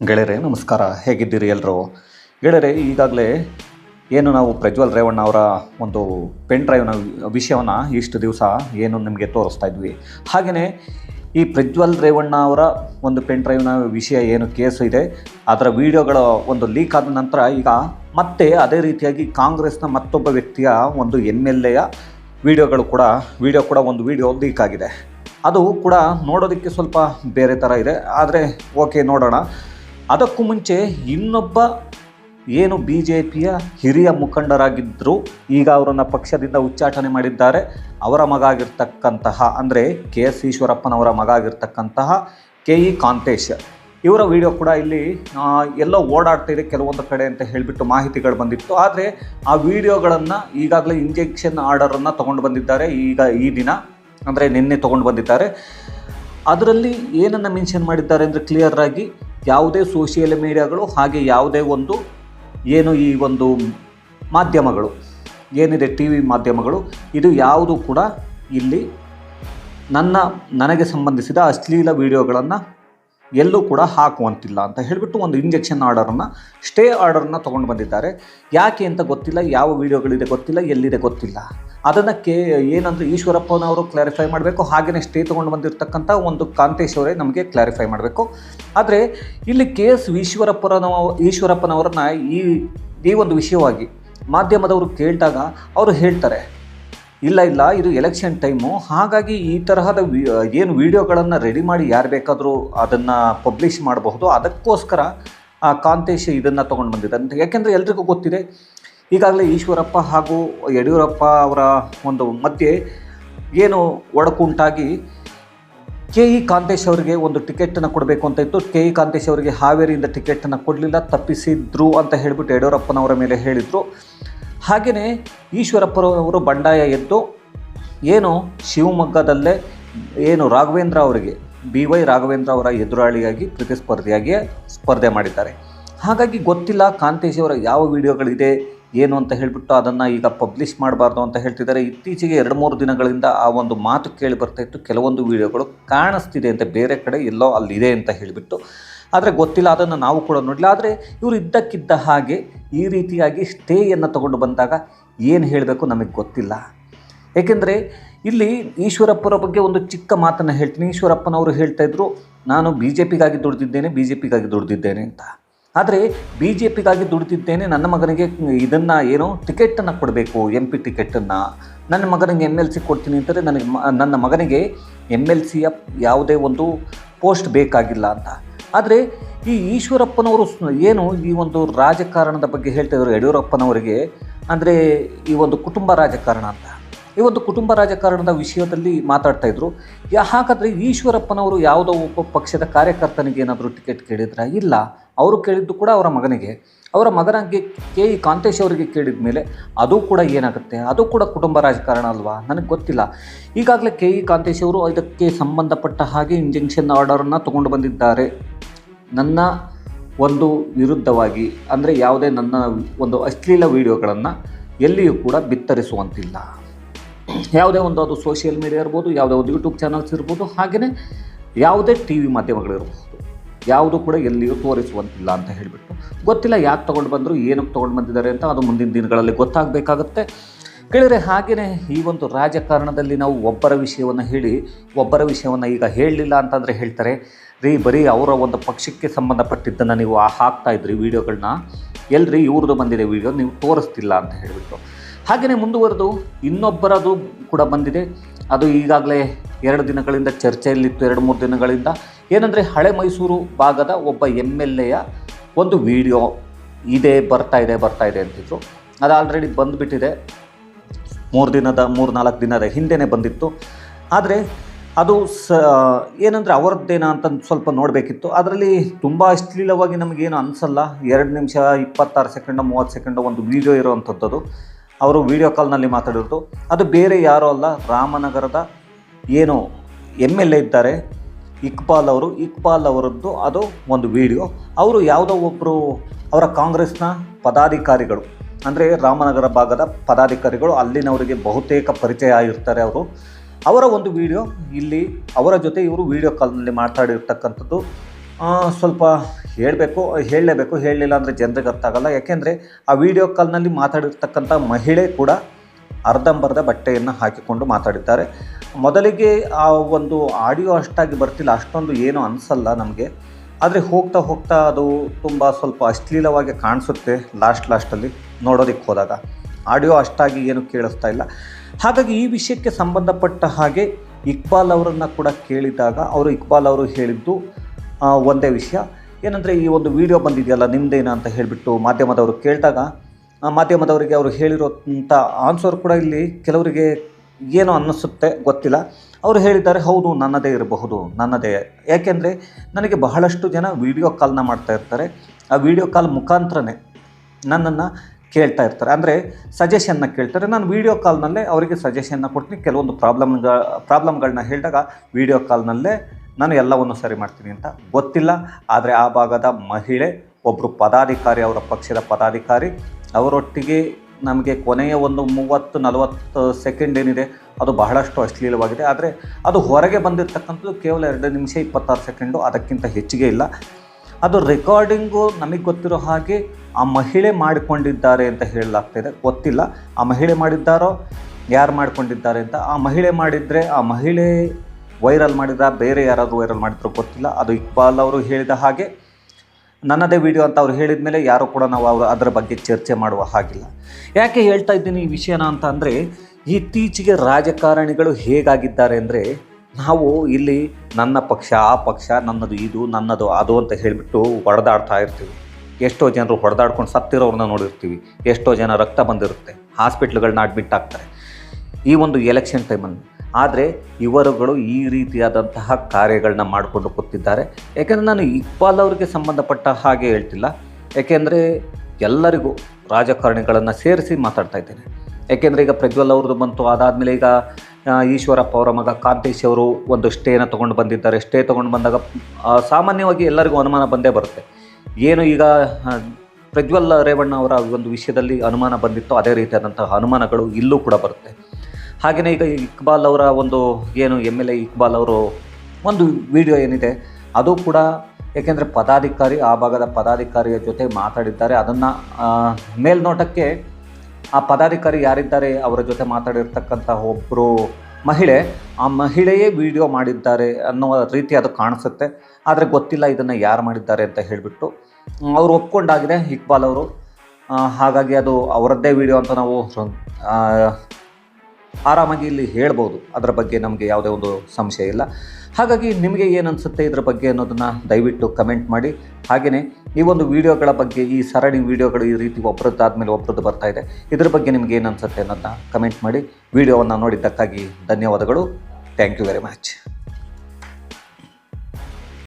ಗೆಳೆಯರೆ, ನಮಸ್ಕಾರ. ಹೇಗಿದ್ದೀರಿ ಎಲ್ಲರೂ ಗೆಳೆಯರೆ, ಈಗಾಗಲೇ ಏನು ನಾವು ಪ್ರಜ್ವಲ್ ರೇವಣ್ಣ ಅವರ ಒಂದು ಪೆನ್ ಡ್ರೈವ್ನ ವಿಷಯವನ್ನು ಇಷ್ಟು ದಿವಸ ಏನು ನಿಮಗೆ ತೋರಿಸ್ತಾ ಇದ್ವಿ. ಹಾಗೆಯೇ ಈ ಪ್ರಜ್ವಲ್ ರೇವಣ್ಣ ಅವರ ಒಂದು ಪೆನ್ ಡ್ರೈವ್ನ ವಿಷಯ ಏನು ಕೇಸು ಇದೆ, ಅದರ ವಿಡಿಯೋಗಳ ಒಂದು ಲೀಕ್ ಆದ ನಂತರ ಈಗ ಮತ್ತೆ ಅದೇ ರೀತಿಯಾಗಿ ಕಾಂಗ್ರೆಸ್ನ ಮತ್ತೊಬ್ಬ ವ್ಯಕ್ತಿಯ ಒಂದು ಎಂ ಎಲ್ ಎಯ ವಿಡಿಯೋಗಳು ಕೂಡ, ವಿಡಿಯೋ ಕೂಡ ಒಂದು ವಿಡಿಯೋ ಲೀಕ್ ಆಗಿದೆ. ಅದು ಕೂಡ ನೋಡೋದಕ್ಕೆ ಸ್ವಲ್ಪ ಬೇರೆ ಥರ ಇದೆ. ಆದರೆ, ಓಕೆ, ನೋಡೋಣ. ಅದಕ್ಕೂ ಮುಂಚೆ ಇನ್ನೊಬ್ಬ ಏನು ಬಿ ಜೆ ಪಿಯ ಹಿರಿಯ ಮುಖಂಡರಾಗಿದ್ದರು ಈಗ ಅವರನ್ನು ಪಕ್ಷದಿಂದ ಉಚ್ಚಾಟನೆ ಮಾಡಿದ್ದಾರೆ. ಅವರ ಮಗ ಆಗಿರ್ತಕ್ಕಂತಹ, ಅಂದರೆ ಕೆ ಎಸ್ ಈಶ್ವರಪ್ಪನವರ ಮಗ ಆಗಿರ್ತಕ್ಕಂತಹ ಕೆ ಇ ಕಾಂತೇಶ್. ಇವರ ವಿಡಿಯೋ ಕೂಡ ಇಲ್ಲಿ ಎಲ್ಲ ಓಡಾಡ್ತಾ ಇದೆ ಕೆಲವೊಂದು ಕಡೆ ಅಂತ ಹೇಳಿಬಿಟ್ಟು ಮಾಹಿತಿಗಳು ಬಂದಿತ್ತು. ಆದರೆ ಆ ವಿಡಿಯೋಗಳನ್ನು ಈಗಾಗಲೇ ಇಂಜೆಕ್ಷನ್ ಆರ್ಡರನ್ನು ತೊಗೊಂಡು ಬಂದಿದ್ದಾರೆ. ಈಗ ಈ ದಿನ, ಅಂದರೆ ನಿನ್ನೆ ತೊಗೊಂಡು ಬಂದಿದ್ದಾರೆ. ಅದರಲ್ಲಿ ಏನನ್ನು ಮೆನ್ಷನ್ ಮಾಡಿದ್ದಾರೆ ಅಂದರೆ ಕ್ಲಿಯರ್ ಆಗಿ ಯಾವುದೇ ಸೋಷಿಯಲ್ ಮೀಡಿಯಾಗಳು ಹಾಗೆ ಯಾವುದೇ ಒಂದು ಏನು ಈ ಒಂದು ಮಾಧ್ಯಮಗಳು, ಏನಿದೆ ಟಿ ವಿ ಮಾಧ್ಯಮಗಳು, ಇದು ಯಾವುದು ಕೂಡ ಇಲ್ಲಿ ನನ್ನ, ನನಗೆ ಸಂಬಂಧಿಸಿದ ಅಶ್ಲೀಲ ವಿಡಿಯೋಗಳನ್ನು ಎಲ್ಲೂ ಕೂಡ ಹಾಕುವಂತಿಲ್ಲ ಅಂತ ಹೇಳಿಬಿಟ್ಟು ಒಂದು ಇಂಜೆಕ್ಷನ್ ಆರ್ಡರನ್ನು ಸ್ಟೇ ಆರ್ಡರನ್ನು ತೊಗೊಂಡು ಬಂದಿದ್ದಾರೆ. ಯಾಕೆ ಅಂತ ಗೊತ್ತಿಲ್ಲ, ಯಾವ ವಿಡಿಯೋಗಳಿದೆ ಗೊತ್ತಿಲ್ಲ, ಎಲ್ಲಿದೆ ಗೊತ್ತಿಲ್ಲ. ಅದನ್ನು ಕೇ, ಏನಂದರೆ ಈಶ್ವರಪ್ಪನವರು ಕ್ಲಾರಿಫೈ ಮಾಡಬೇಕು ಹಾಗೆಯೇ ಸ್ಟೇ ತೊಗೊಂಡು ಬಂದಿರತಕ್ಕಂಥ ಒಂದು ಕಾಂತೇಶ್ ಅವರೇ ನಮಗೆ ಕ್ಲಾರಿಫೈ ಮಾಡಬೇಕು. ಆದರೆ, ಇಲ್ಲಿ ಕೆ ಎಸ್ ಈಶ್ವರಪ್ಪನ ಈಶ್ವರಪ್ಪನವರನ್ನ ಈ ಈ ಒಂದು ವಿಷಯವಾಗಿ ಮಾಧ್ಯಮದವರು ಕೇಳಿದಾಗ ಅವರು ಹೇಳ್ತಾರೆ ಇಲ್ಲ ಇಲ್ಲ, ಇದು ಎಲೆಕ್ಷನ್ ಟೈಮು ಹಾಗಾಗಿ ಈ ತರಹದ ಏನು ವಿಡಿಯೋಗಳನ್ನು ರೆಡಿ ಮಾಡಿ ಯಾರು ಬೇಕಾದರೂ ಅದನ್ನು ಪಬ್ಲಿಷ್ ಮಾಡಬಹುದು. ಅದಕ್ಕೋಸ್ಕರ, ಆ ಕಾಂತೇಶ್ ಇದನ್ನು ತೊಗೊಂಡು ಬಂದಿದ್ದಾರೆ. ಯಾಕೆಂದರೆ ಎಲ್ರಿಗೂ ಗೊತ್ತಿದೆ, ಈಗಾಗಲೇ ಈಶ್ವರಪ್ಪ ಹಾಗೂ ಯಡಿಯೂರಪ್ಪ ಅವರ ಒಂದು ಮಧ್ಯೆ ಏನು ಒಡಕುಂಟಾಗಿ ಕೆ ಇ ಕಾಂತೇಶ್ ಅವರಿಗೆ ಒಂದು ಟಿಕೆಟನ್ನು ಕೊಡಬೇಕು ಅಂತ ಇತ್ತು. ಕೆ ಇ ಕಾಂತೇಶ್ ಅವರಿಗೆ ಹಾವೇರಿಯಿಂದ ಟಿಕೆಟನ್ನು ಕೊಡಲಿಲ್ಲ, ತಪ್ಪಿಸಿದ್ರು ಅಂತ ಹೇಳಿಬಿಟ್ಟು ಯಡಿಯೂರಪ್ಪನವರ ಮೇಲೆ ಹೇಳಿದರು. ಹಾಗೆಯೇ ಈಶ್ವರಪ್ಪರವರು ಬಂಡಾಯ ಎದ್ದು ಏನು ಶಿವಮೊಗ್ಗದಲ್ಲೇ ಏನು ರಾಘವೇಂದ್ರ ಅವರಿಗೆ, ಬಿ ವೈ ರಾಘವೇಂದ್ರ ಅವರ ಎದುರಾಳಿಯಾಗಿ ಪ್ರತಿಸ್ಪರ್ಧಿಯಾಗಿ ಸ್ಪರ್ಧೆ ಮಾಡಿದ್ದಾರೆ. ಹಾಗಾಗಿ ಗೊತ್ತಿಲ್ಲ ಕಾಂತೇಶಿ ಅವರ ಯಾವ ವಿಡಿಯೋಗಳಿದೆ, ಏನು ಅಂತ ಹೇಳಿಬಿಟ್ಟು ಅದನ್ನು ಈಗ ಪಬ್ಲಿಷ್ ಮಾಡಬಾರ್ದು ಅಂತ ಹೇಳ್ತಿದ್ದಾರೆ. ಇತ್ತೀಚೆಗೆ ಎರಡು ಮೂರು ದಿನಗಳಿಂದ ಆ ಒಂದು ಮಾತು ಕೇಳಿ ಬರ್ತಾ ಇತ್ತು, ಕೆಲವೊಂದು ವಿಡಿಯೋಗಳು ಕಾಣಿಸ್ತಿದೆ ಅಂತ ಬೇರೆ ಕಡೆ ಎಲ್ಲೋ ಅಲ್ಲಿದೆ ಅಂತ ಹೇಳಿಬಿಟ್ಟು ಆದರೆ ಗೊತ್ತಿಲ್ಲ, ಅದನ್ನು ನಾವು ಕೂಡ ನೋಡಲಿಲ್ಲ. ಆದರೆ ಇವರು ಇದ್ದಕ್ಕಿದ್ದ ಹಾಗೆ ಈ ರೀತಿಯಾಗಿ ಸ್ಟೇಯನ್ನು ತಗೊಂಡು ಬಂದಾಗ ಏನು ಹೇಳಬೇಕು ನಮಗೆ ಗೊತ್ತಿಲ್ಲ. ಏಕೆಂದರೆ ಇಲ್ಲಿ ಈಶ್ವರಪ್ಪರ ಬಗ್ಗೆ ಒಂದು ಚಿಕ್ಕ ಮಾತನ್ನು ಹೇಳ್ತೀನಿ. ಈಶ್ವರಪ್ಪನವರು ಹೇಳ್ತಾ ಇದ್ದರು ನಾನು ಬಿ ಜೆ ಪಿಗಾಗಿ ದುಡಿದಿದ್ದೇನೆ ಬಿ ಜೆ ಪಿಗಾಗಿ ದುಡಿದಿದ್ದೇನೆ ಅಂತ. ಆದರೆ ಬಿ ಜೆ ಪಿಗಾಗಿ ದುಡಿದಿದ್ದೇನೆ, ನನ್ನ ಮಗನಿಗೆ ಇದನ್ನು ಏನು ಟಿಕೆಟನ್ನು ಕೊಡಬೇಕು ಎಂ ಪಿ ಟಿಕೆಟನ್ನು ನನ್ನ ಮಗನಿಗೆ ಎಂ ಎಲ್ ಸಿ ಕೊಡ್ತೀನಿ ಅಂತಂದರೆ ನನಗೆ ನನ್ನ ಮಗನಿಗೆ ಎಂ ಎಲ್ ಸಿಯ ಯಾವುದೇ ಒಂದು ಪೋಸ್ಟ್ ಬೇಕಾಗಿಲ್ಲ ಅಂತ. ಆದರೆ ಈ ಈಶ್ವರಪ್ಪನವರು ಏನು ಈ ಒಂದು ರಾಜಕಾರಣದ ಬಗ್ಗೆ ಹೇಳ್ತಿದ್ರು ಯಡಿಯೂರಪ್ಪನವರಿಗೆ, ಅಂದರೆ ಈ ಒಂದು ಕುಟುಂಬ ರಾಜಕಾರಣ ಅಂತ. ಈ ಒಂದು ಕುಟುಂಬ ರಾಜಕಾರಣದ ವಿಷಯದಲ್ಲಿ ಮಾತಾಡ್ತಾ ಇದ್ರು. ಹಾಗಾದರೆ ಈಶ್ವರಪ್ಪನವರು ಯಾವುದೋ ಒಬ್ಬ ಪಕ್ಷದ ಕಾರ್ಯಕರ್ತನಿಗೆ ಏನಾದರೂ ಟಿಕೆಟ್ ಕೇಳಿದ್ರ? ಇಲ್ಲ. ಅವರು ಕೇಳಿದ್ದು ಕೂಡ ಅವರ ಮಗನಿಗೆ. ಅವರ ಮಗನಿಗೆ ಕೆ ಇ ಕಾಂತೇಶ್ ಅವರಿಗೆ ಕೇಳಿದ ಮೇಲೆ ಅದು ಕೂಡ ಏನಾಗುತ್ತೆ? ಅದು ಕೂಡ ಕುಟುಂಬ ರಾಜಕಾರಣ ಅಲ್ವಾ? ನನಗೆ ಗೊತ್ತಿಲ್ಲ. ಈಗಾಗಲೇ ಕೆ ಇ ಕಾಂತೇಶ್ ಅವರು ಇದಕ್ಕೆ ಸಂಬಂಧಪಟ್ಟ ಹಾಗೆ ಇಂಜೆಕ್ಷನ್ ಆರ್ಡರನ್ನು ತೊಗೊಂಡು ಬಂದಿದ್ದಾರೆ. ನನ್ನ ಒಂದು ವಿರುದ್ಧವಾಗಿ, ಅಂದರೆ ಯಾವುದೇ ನನ್ನ ಒಂದು ಅಶ್ಲೀಲ ವಿಡಿಯೋಗಳನ್ನು ಎಲ್ಲಿಯೂ ಕೂಡ ಬಿತ್ತರಿಸುವಂತಿಲ್ಲ. ಯಾವುದೇ ಒಂದು ಅದು ಸೋಷಿಯಲ್ ಮೀಡಿಯಾ ಇರ್ಬೋದು, ಯಾವುದೇ ಒಂದು ಯೂಟ್ಯೂಬ್ ಚಾನಲ್ಸ್ ಇರ್ಬೋದು ಹಾಗೆಯೇ ಯಾವುದೇ ಟಿ ವಿ ಮಾಧ್ಯಮಗಳಿರ್ಬೋದು, ಯಾವುದು ಕೂಡ ಎಲ್ಲಿಯೂ ತೋರಿಸುವಂತಿಲ್ಲ ಅಂತ ಹೇಳಿಬಿಟ್ಟು. ಗೊತ್ತಿಲ್ಲ ಯಾಕೆ ತೊಗೊಂಡು ಬಂದರು ಏನಕ್ಕೆ ತೊಗೊಂಡು ಬಂದಿದ್ದಾರೆ ಅಂತ ಅದು ಮುಂದಿನ ದಿನಗಳಲ್ಲಿ ಗೊತ್ತಾಗಬೇಕಾಗತ್ತೆ. ಕೇಳಿದರೆ ಹಾಗೆಯೇ ಈ ಒಂದು ರಾಜಕಾರಣದಲ್ಲಿ ನಾವು ಒಬ್ಬರ ವಿಷಯವನ್ನು ಹೇಳಿ, ಒಬ್ಬರ ವಿಷಯವನ್ನು ಈಗ ಹೇಳಲಿಲ್ಲ ಅಂತಂದರೆ ಹೇಳ್ತಾರೆ ರೀ, ಬರೀ ಅವರ ಒಂದು ಪಕ್ಷಕ್ಕೆ ಸಂಬಂಧಪಟ್ಟಿದ್ದನ್ನು ನೀವು ಹಾಕ್ತಾ ಇದ್ರಿ ವೀಡಿಯೋಗಳನ್ನ ಎಲ್ರಿ, ಇವ್ರದ್ದು ಬಂದಿದೆ ವೀಡಿಯೋ, ನೀವು ತೋರಿಸ್ತಿಲ್ಲ ಅಂತ ಹೇಳಿಬಿಟ್ಟು. ಹಾಗೆಯೇ ಮುಂದುವರೆದು, ಇನ್ನೊಬ್ಬರದು ಕೂಡ ಬಂದಿದೆ. ಅದು ಈಗಾಗಲೇ ಎರಡು ದಿನಗಳಿಂದ ಚರ್ಚೆಯಲ್ಲಿತ್ತು, ಎರಡು ಮೂರು ದಿನಗಳಿಂದ. ಏನಂದರೆ, ಹಳೆ ಮೈಸೂರು ಭಾಗದ ಒಬ್ಬ ಎಂ ಎಲ್ ಎಯ ಒಂದು ವಿಡಿಯೋ ಇದೆ, ಬರ್ತಾ ಇದೆ ಬರ್ತಾ ಇದೆ ಅಂತಿದ್ರು. ಅದು ಆಲ್ರೆಡಿ ಬಂದುಬಿಟ್ಟಿದೆ. ಮೂರು ದಿನದ, ಮೂರು ನಾಲ್ಕು ದಿನದ ಹಿಂದೆನೇ ಬಂದಿತ್ತು. ಆದರೆ ಅದು ಸ ಏನಂದರೆ ಅವರದ್ದೇನ ಅಂತ ಸ್ವಲ್ಪ ನೋಡಬೇಕಿತ್ತು. ಅದರಲ್ಲಿ ತುಂಬ ಅಶ್ಲೀಲವಾಗಿ ನಮಗೇನು ಅನಿಸಲ್ಲ. ಎರಡು ನಿಮಿಷ, ಇಪ್ಪತ್ತಾರು ಸೆಕೆಂಡು, ಮೂವತ್ತು ಸೆಕೆಂಡು ಒಂದು ವೀಡಿಯೋ ಇರೋವಂಥದ್ದು ಅವರು ವೀಡಿಯೋ ಕಾಲ್ನಲ್ಲಿ ಮಾತಾಡಿರೋದು. ಅದು ಬೇರೆ ಯಾರೂ ಅಲ್ಲ, ರಾಮನಗರದ ಏನು ಎಂ ಎಲ್ ಎ ಇದ್ದಾರೆ, ಇಕ್ಬಾಲ್ ಅವರು. ಇಕ್ಬಾಲ್ ಅವರದ್ದು ಅದು ಒಂದು ವಿಡಿಯೋ. ಅವರು ಯಾವುದೋ ಒಬ್ಬರು ಅವರ ಕಾಂಗ್ರೆಸ್ನ ಪದಾಧಿಕಾರಿಗಳು. ಅಂದರೆ ರಾಮನಗರ ಭಾಗದ ಪದಾಧಿಕಾರಿಗಳು. ಅಲ್ಲಿನವರಿಗೆ ಬಹುತೇಕ ಪರಿಚಯ ಆಗಿರ್ತಾರೆ ಅವರು. ಅವರ ಒಂದು ವಿಡಿಯೋ ಇಲ್ಲಿ ಅವರ ಜೊತೆ ಇವರು ವಿಡಿಯೋ ಕಾಲ್ನಲ್ಲಿ ಮಾತಾಡಿರ್ತಕ್ಕಂಥದ್ದು ಸ್ವಲ್ಪ ಹೇಳಬೇಕು, ಹೇಳಲೇಬೇಕು, ಹೇಳಲಿಲ್ಲ ಅಂದರೆ ಜನರಿಗೆ ಅರ್ಥ ಆಗಲ್ಲ. ಯಾಕೆಂದರೆ ಆ ವಿಡಿಯೋ ಕಾಲ್ನಲ್ಲಿ ಮಾತಾಡಿರ್ತಕ್ಕಂಥ ಮಹಿಳೆ ಕೂಡ ಅರ್ಧಂಬರ್ಧ ಬಟ್ಟೆಯನ್ನು ಹಾಕಿಕೊಂಡು ಮಾತಾಡಿದ್ದಾರೆ. ಮೊದಲಿಗೆ ಆ ಒಂದು ಆಡಿಯೋ ಅಷ್ಟಾಗಿ ಬರ್ತಿಲ್ಲ, ಅಷ್ಟೊಂದು ಏನು ಅನಿಸಲ್ಲ ನಮಗೆ. ಆದರೆ ಹೋಗ್ತಾ ಹೋಗ್ತಾ ಅದು ತುಂಬ ಸ್ವಲ್ಪ ಅಶ್ಲೀಲವಾಗಿ ಕಾಣಿಸುತ್ತೆ ಲಾಸ್ಟ್ ಲಾಸ್ಟಲ್ಲಿ ನೋಡೋದಕ್ಕೆ ಹೋದಾಗ ಆಡಿಯೋ ಅಷ್ಟಾಗಿ ಏನು ಕೇಳಿಸ್ತಾ ಇಲ್ಲ. ಹಾಗಾಗಿ ಈ ವಿಷಯಕ್ಕೆ ಸಂಬಂಧಪಟ್ಟ ಹಾಗೆ ಇಕ್ಬಾಲ್ ಅವರನ್ನು ಕೂಡ ಕೇಳಿದಾಗ ಅವರು ಇಕ್ಬಾಲ್ ಅವರು ಹೇಳಿದ್ದು ಒಂದೇ ವಿಷಯ. ಏನಂದರೆ ಈ ಒಂದು ವಿಡಿಯೋ ಬಂದಿದೆಯಲ್ಲ ನಿಮ್ಮದೇನ ಅಂತ ಹೇಳಿಬಿಟ್ಟು ಮಾಧ್ಯಮದವರು ಕೇಳಿದಾಗ ಮಾಧ್ಯಮದವರಿಗೆ ಅವರು ಹೇಳಿರೋಂಥ ಆನ್ಸರ್ ಕೂಡ ಇಲ್ಲಿ ಕೆಲವರಿಗೆ ಏನೋ ಅನ್ನಿಸುತ್ತೆ ಗೊತ್ತಿಲ್ಲ. ಅವರು ಹೇಳಿದ್ದಾರೆ, ಹೌದು, ನನ್ನದೇ ಇರಬಹುದು, ನನ್ನದೇ. ಯಾಕೆಂದರೆ ನನಗೆ ಬಹಳಷ್ಟು ಜನ ವಿಡಿಯೋ ಕಾಲ್ನ ಮಾಡ್ತಾ ಇರ್ತಾರೆ. ಆ ವಿಡಿಯೋ ಕಾಲ್ ಮುಖಾಂತರನೇ ನನ್ನನ್ನು ಕೇಳ್ತಾ ಇರ್ತಾರೆ. ಅಂದರೆ ಸಜೆಷನ್ನ ಕೇಳ್ತಾರೆ. ನಾನು ವೀಡಿಯೋ ಕಾಲ್ನಲ್ಲೇ ಅವರಿಗೆ ಸಜೆಷನ್ನ ಕೊಡ್ತೀನಿ. ಕೆಲವೊಂದು ಪ್ರಾಬ್ಲಮ್ಗ ಪ್ರಾಬ್ಲಮ್ಗಳನ್ನ ಹೇಳಿದಾಗ ವೀಡಿಯೋ ಕಾಲ್ನಲ್ಲೇ ನಾನು ಎಲ್ಲವನ್ನು ಸರಿ ಮಾಡ್ತೀನಿ ಅಂತ ಗೊತ್ತಿಲ್ಲ. ಆದರೆ ಆ ಭಾಗದ ಮಹಿಳೆ ಒಬ್ಬರು ಪದಾಧಿಕಾರಿ, ಅವರ ಪಕ್ಷದ ಪದಾಧಿಕಾರಿ, ಅವರೊಟ್ಟಿಗೆ ನಮಗೆ ಕೊನೆಯ ಒಂದು ಮೂವತ್ತು, ನಲವತ್ತು ಸೆಕೆಂಡ್ ಏನಿದೆ, ಅದು ಬಹಳಷ್ಟು ಅಶ್ಲೀಲವಾಗಿದೆ. ಆದರೆ ಅದು ಹೊರಗೆ ಬಂದಿರತಕ್ಕಂಥದ್ದು ಕೇವಲ ಎರಡು ನಿಮಿಷ, ಇಪ್ಪತ್ತಾರು ಸೆಕೆಂಡು ಅದಕ್ಕಿಂತ ಹೆಚ್ಚಿಗೆ ಇಲ್ಲ. ಅದು ರೆಕಾರ್ಡಿಂಗು ನಮಗೆ ಗೊತ್ತಿರೋ ಹಾಗೆ ಆ ಮಹಿಳೆ ಮಾಡಿಕೊಂಡಿದ್ದಾರೆ ಅಂತ ಹೇಳಲಾಗ್ತಿದೆ. ಗೊತ್ತಿಲ್ಲ. ಆ ಮಹಿಳೆ ಮಾಡಿದ್ದಾರೋ, ಯಾರು ಮಾಡಿಕೊಂಡಿದ್ದಾರೆ ಅಂತ. ಆ ಮಹಿಳೆ ಮಾಡಿದರೆ, ಆ ಮಹಿಳೆ ವೈರಲ್ ಮಾಡಿದ ಬೇರೆ ಯಾರಾದರೂ ವೈರಲ್ ಮಾಡಿದ್ರು ಗೊತ್ತಿಲ್ಲ. ಅದು ಇಕ್ಬಾಲ್ ಅವರು ಹೇಳಿದ ಹಾಗೆ. ನನ್ನದೇ ವಿಡಿಯೋ ಅಂತ ಅವ್ರು ಹೇಳಿದ ಮೇಲೆ ಯಾರು ಕೂಡ ನಾವು ಅವರು ಅದರ ಬಗ್ಗೆ ಚರ್ಚೆ ಮಾಡುವ ಹಾಗಿಲ್ಲ. ಯಾಕೆ ಹೇಳ್ತಾ ಇದ್ದೀನಿ ಈ ವಿಷಯನ ಅಂತ ಅಂದರೆ, ಇತ್ತೀಚೆಗೆ ರಾಜಕಾರಣಿಗಳು ಹೇಗಾಗಿದ್ದಾರೆ ಅಂದರೆ ನಾವು ಇಲ್ಲಿ ನನ್ನ ಪಕ್ಷ, ಆ ಪಕ್ಷ ನನ್ನದು ಇದು, ನನ್ನದು ಅದು ಅಂತ ಹೇಳಿಬಿಟ್ಟು ಹೊಡೆದಾಡ್ತಾ ಇರ್ತೀವಿ. ಎಷ್ಟೋ ಜನರು ಹೊಡೆದಾಡ್ಕೊಂಡು ಸತ್ತಿರೋರನ್ನ ನೋಡಿರ್ತೀವಿ. ಎಷ್ಟೋ ಜನ ರಕ್ತ ಬಂದಿರುತ್ತೆ. ಹಾಸ್ಪಿಟ್ಲ್ಗಳನ್ನ ಅಡ್ಮಿಟ್ ಆಗ್ತಾರೆ. ಈ ಒಂದು ಎಲೆಕ್ಷನ್ ಟೈಮಲ್ಲಿ. ಆದರೆ ಇವರುಗಳು ಈ ರೀತಿಯಾದಂತಹ ಕಾರ್ಯಗಳನ್ನ ಮಾಡಿಕೊಂಡು ಕೂತಿದ್ದಾರೆ. ಯಾಕೆಂದರೆ ನಾನು ಇಕ್ಬಾಲ್ ಅವರಿಗೆ ಸಂಬಂಧಪಟ್ಟ ಹಾಗೆ ಹೇಳ್ತಿಲ್ಲ. ಯಾಕೆಂದರೆ ಎಲ್ಲರಿಗೂ ರಾಜಕಾರಣಿಗಳನ್ನು ಸೇರಿಸಿ ಮಾತಾಡ್ತಾ ಇದ್ದೇನೆ. ಯಾಕೆಂದರೆ ಈಗ ಪ್ರಜ್ವಲ್ ಅವ್ರದ್ದು ಬಂತು. ಅದಾದಮೇಲೆ ಈಗ ಈಶ್ವರಪ್ಪ ಅವರ ಮಗ ಕಾಂತೇಶ್ ಅವರು ಒಂದು ಸ್ಟೇನ ತೊಗೊಂಡು ಬಂದಿದ್ದಾರೆ. ಸ್ಟೇ ತೊಗೊಂಡು ಬಂದಾಗ ಸಾಮಾನ್ಯವಾಗಿ ಎಲ್ಲರಿಗೂ ಅನುಮಾನ ಬಂದೇ ಬರುತ್ತೆ. ಏನು ಈಗ ಪ್ರಜ್ವಲ್ ರೇವಣ್ಣ ಅವರ ಒಂದು ವಿಷಯದಲ್ಲಿ ಅನುಮಾನ ಬಂದಿತ್ತು ಅದೇ ರೀತಿಯಾದಂತಹ ಅನುಮಾನಗಳು ಇಲ್ಲೂ ಕೂಡ ಬರುತ್ತೆ. ಹಾಗೆಯೇ ಈಗ ಇಕ್ಬಾಲ್ ಅವರ ಒಂದು ಏನು ಎಂ ಎಲ್ ಎ ಇಕ್ಬಾಲ್ ಅವರು ಒಂದು ವಿಡಿಯೋ ಏನಿದೆ, ಅದು ಕೂಡ ಏಕೆಂದರೆ ಪದಾಧಿಕಾರಿ, ಆ ಭಾಗದ ಪದಾಧಿಕಾರಿಯ ಜೊತೆ ಮಾತಾಡಿದ್ದಾರೆ. ಅದನ್ನು ಮೇಲ್ನೋಟಕ್ಕೆ ಆ ಪದಾಧಿಕಾರಿ ಯಾರಿದ್ದಾರೆ ಅವರ ಜೊತೆ ಮಾತಾಡಿರ್ತಕ್ಕಂಥ ಒಬ್ಬರು ಮಹಿಳೆ, ಆ ಮಹಿಳೆಯೇ ವಿಡಿಯೋ ಮಾಡಿದ್ದಾರೆ ಅನ್ನೋ ರೀತಿ ಅದು ಕಾಣಿಸುತ್ತೆ. ಆದರೆ ಗೊತ್ತಿಲ್ಲ ಇದನ್ನು ಯಾರು ಮಾಡಿದ್ದಾರೆ ಅಂತ ಹೇಳಿಬಿಟ್ಟು. ಅವರು ಒಪ್ಕೊಂಡಾಗಿದೆ ಇಕ್ಬಾಲ್ ಅವರು. ಹಾಗಾಗಿ ಅದು ಅವರದ್ದೇ ವಿಡಿಯೋ ಅಂತ ನಾವು ಆರಾಮಾಗಿ ಇಲ್ಲಿ ಹೇಳ್ಬೋದು. ಅದರ ಬಗ್ಗೆ ನಮಗೆ ಯಾವುದೇ ಒಂದು ಸಂಶಯ ಇಲ್ಲ. ಹಾಗಾಗಿ ನಿಮಗೆ ಏನು ಅನಿಸುತ್ತೆ ಇದರ ಬಗ್ಗೆ ಅನ್ನೋದನ್ನು ದಯವಿಟ್ಟು ಕಮೆಂಟ್ ಮಾಡಿ. ಹಾಗೆಯೇ ಈ ಒಂದು ವಿಡಿಯೋಗಳ ಬಗ್ಗೆ, ಈ ಸರಣಿ ವಿಡಿಯೋಗಳು ಈ ರೀತಿ ಒಬ್ಬರದ್ದಾದ್ಮೇಲೆ ಒಬ್ಬರದ್ದು ಬರ್ತಾ ಇದೆ. ಇದ್ರ ಬಗ್ಗೆ ನಿಮಗೆ ಏನು ಅನಿಸುತ್ತೆ ಅನ್ನೋದನ್ನ ಕಮೆಂಟ್ ಮಾಡಿ. ವಿಡಿಯೋವನ್ನು ನೋಡಿದ್ದಕ್ಕಾಗಿ ಧನ್ಯವಾದಗಳು. Thank you very much.